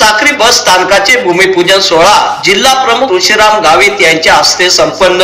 साक्री बस स्थानकाचे भूमिपूजन सोहळा जिल्हा प्रमुख तुळशीराम गावित यांच्या हस्ते संपन्न.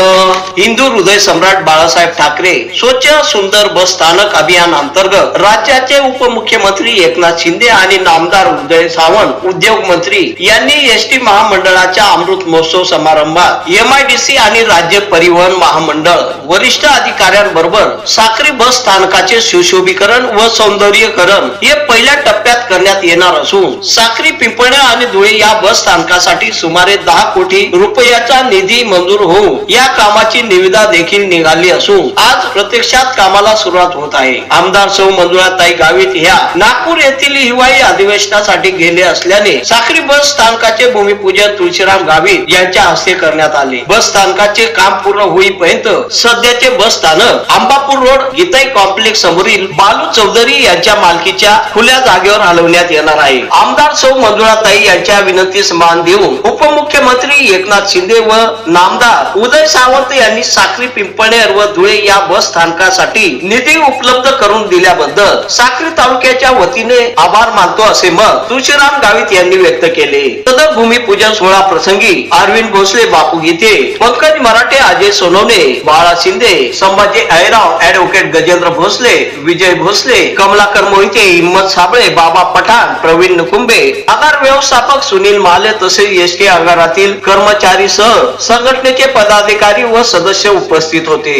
हिंदू हृदय सम्राट बाळासाहेब ठाकरे स्वच्छ सुंदर बस स्थानक अभियान अंतर्गत राज्याचे उपमुख्यमंत्री एकनाथ शिंदे आणि नामदार उदय सावंत उद्योग मंत्री यांनी एस टी महामंडळाच्या अमृत महोत्सव समारंभात एमआयडीसी आणि राज्य परिवहन महामंडळ वरिष्ठ अधिकाऱ्यांबरोबर साक्री बस स्थानकाचे सुशोभीकरण व सौंदर्यकरण हे पहिल्या टप्प्यात करण्यात येणार असून साक्री पिंपळ पिंपळणे आणि धुळे या बस स्थानकासाठी सुमारे दहा कोटी रुपयाचा निधी मंजूर होऊन या कामाची निविदा देखील निघाली असून आज प्रत्यक्षात कामाला सुरुवात होत आहे. आमदार सौ मंजुळाताई गावित ह्या नागपूर येथील हिवाळी अधिवेशनासाठी गेले असल्याने साखरी बस स्थानकाचे भूमिपूजन तुळशीराम गावित यांच्या हस्ते करण्यात आले. बस स्थानकाचे काम पूर्ण होईपर्यंत सध्याचे बस स्थानक आंबापूर रोड गीताई कॉम्प्लेक्स समोरील बालू चौधरी यांच्या मालकीच्या खुल्या जागेवर हलवण्यात येणार आहे. आमदार सौ मंजुळा ताई यांच्या विनंतीस मान देऊन उपमुख्यमंत्री एकनाथ शिंदे व नामदार उदय सावंत यांनी साखरी पिंपळनेर व धुळे या बस स्थानकासाठी निधी उपलब्ध करून दिल्याबद्दल साखरी तालुक्याच्या वतीने आभार मानतो असे मत तुळशीराम गावित यांनी व्यक्त केले. सदर भूमिपूजन सोहळा प्रसंगी अरविंद भोसले बापू गीते पंकज मराठे अजय सोनवणे बाळा शिंदे संभाजी ऐराव ऍडव्होकेट गजेंद्र भोसले विजय भोसले कमलाकर मोहिते हिम्मत साबळे बाबा पठाण प्रवीण नुकुंबे आगार व्यवस्थापक सुनील माले तसेच एस टी आगारातील कर्मचारी सह संघटनेचे पदाधिकारी व सदस्य उपस्थित होते.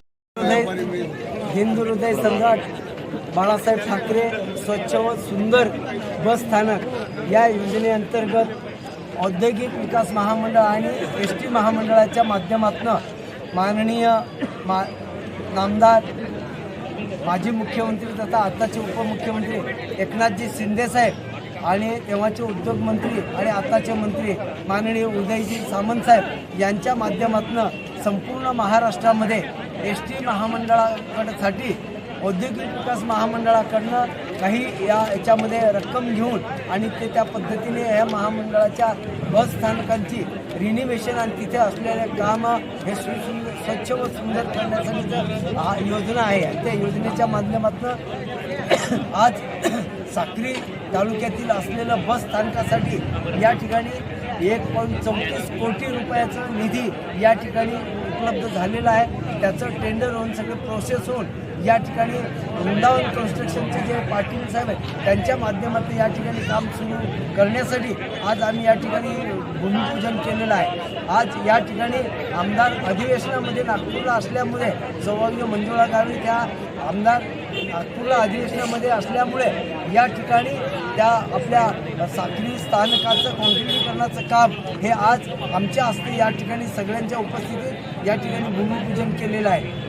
हिंदू हृदय सम्राट बाळासाहेब ठाकरे स्वच्छ व सुंदर बस स्थानक या योजनेअंतर्गत औद्योगिक विकास महामंडळ आणि एस टी महामंडळाच्या माध्यमातून माननीय मा नामदार माजी मुख्यमंत्री तथा आताचे उपमुख्यमंत्री एकनाथजी शिंदेसाहेब आणि तेव्हाचे उद्योगमंत्री आणि आताचे मंत्री माननीय उदयजी सामंत साहेब यांच्या माध्यमातून संपूर्ण महाराष्ट्रामध्ये एस टी महामंडळाकडसाठी औद्योगिक विकास महामंडळाकडनं काही या याच्यामध्ये रक्कम घेऊन आणि ते त्या पद्धतीने या महामंडळाच्या बस स्थानकांची रिनिवेशन आणि तिथे असलेले काम हे सुसुंदर स्वच्छ व सुंदर करण्यासाठी योजना आहे त्या योजनेच्या माध्यमातून आज साक्री तालुक्यातील असलेलं बस स्थानकासाठी या ठिकाणी एक पॉईंट चौतीस कोटी रुपयाचा निधी या ठिकाणी उपलब्ध झालेला आहे. त्याचं टेंडर होऊन सगळे प्रोसेस होऊन या ठिकाणी वृंदावन कन्स्ट्रक्शनचे जे पाटील साहेब आहेत त्यांच्या माध्यमातून या ठिकाणी काम सुरू करण्यासाठी आज आम्ही या ठिकाणी भूमिपूजन केलेलं आहे. आज या ठिकाणी आमदार अधिवेशनामध्ये नागपूरला असल्यामुळे सौभाग्य मंजुळा गावी त्या आमदार नागपूरला अधिवेशनामध्ये असल्यामुळे या ठिकाणी त्या आपल्या साखरी स्थानकाचं कॉन्क्रिटीकरणाचं काम हे आज आमच्या हस्ते या ठिकाणी सगळ्यांच्या उपस्थितीत या ठिकाणी भूमिपूजन केलेलं आहे.